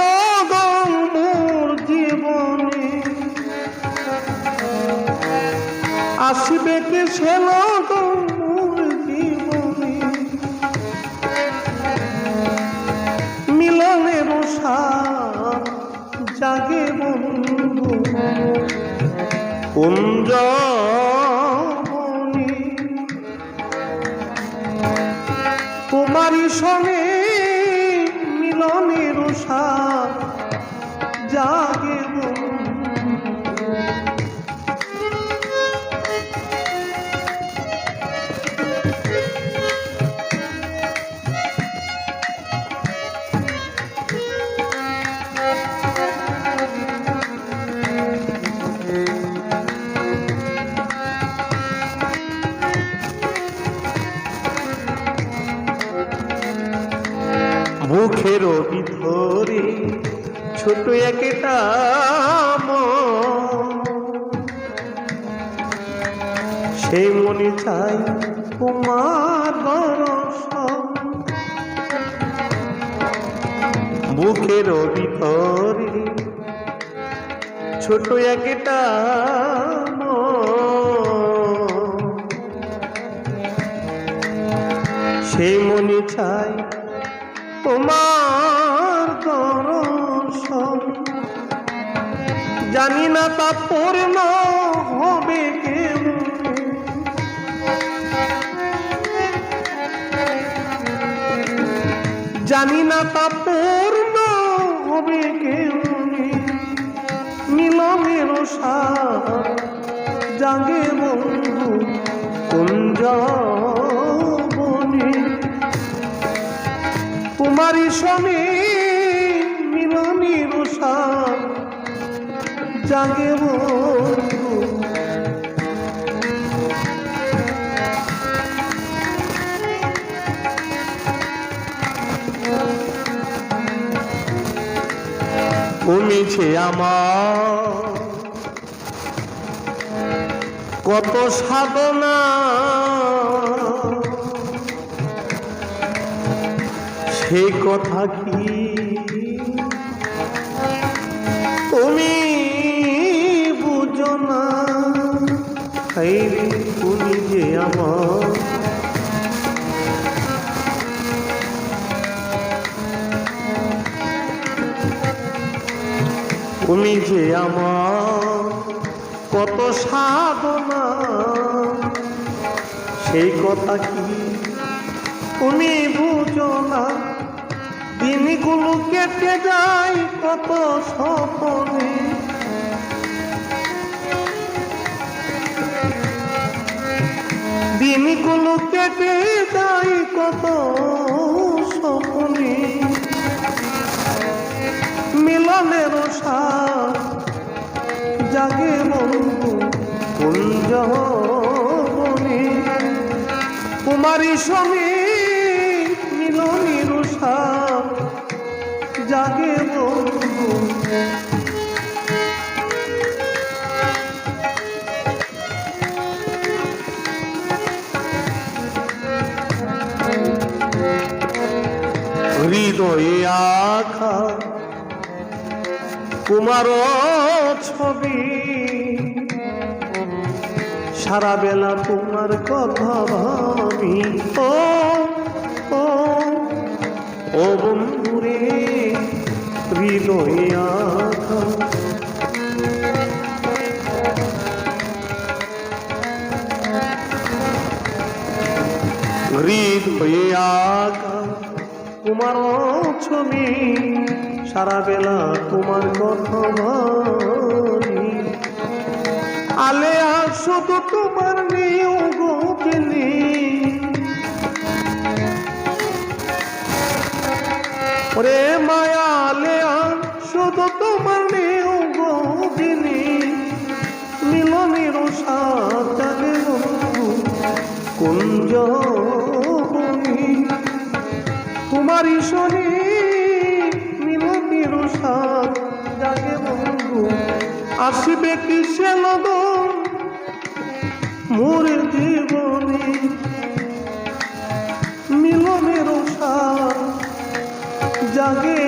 লগন মোর জীবনে। আসিবে কি মোর জীবনে? মিলনের সার জাগে বন্ধু। কুঞ্জবনে। তোমারই সঙ্গে সার জাগে মুখের ভিতরে ছোট একটা। সেই মনে চাই তোমার দর্শন বুকের ভিতরে ছোট একটা। সেই মনে চাই তোমার জানি না তা পূর্ণ হবে কেউ জানি না তা পূর্ণ হবে কেউ মিলনের জাগে বন্ধু কুঞ্জ বনে কুমারী জাগে কমেছে আমার। কত সাধনা। সে কথা কি? আমার তুমি যে আমার কত সাধনা, সেই কথা কি তুমি বুঝো না? দিনগুলো কেটে যায় কত স্বপনে। দিনগুলো কেটে যাই কত স্বপনে। মিলনের সার জাগে বন্ধু কুঞ্জ কুমারী স্বামী হৃদয়ে আখা কুমার ছবি। সারা বেলা তোমার কথা ভাবি। ও ও ও বন্ধুরে, হৃদয়ে আখা হৃদয়ে আখা তোমার ছবি সারা বেলা তোমার কথা আলে আসো তো তোমার নিয়েও তোমারই শুনি মিলনের সাথ জাগে বন্ধু। আসবে কি সে লগন মোর জীবনে মিলনের লাগে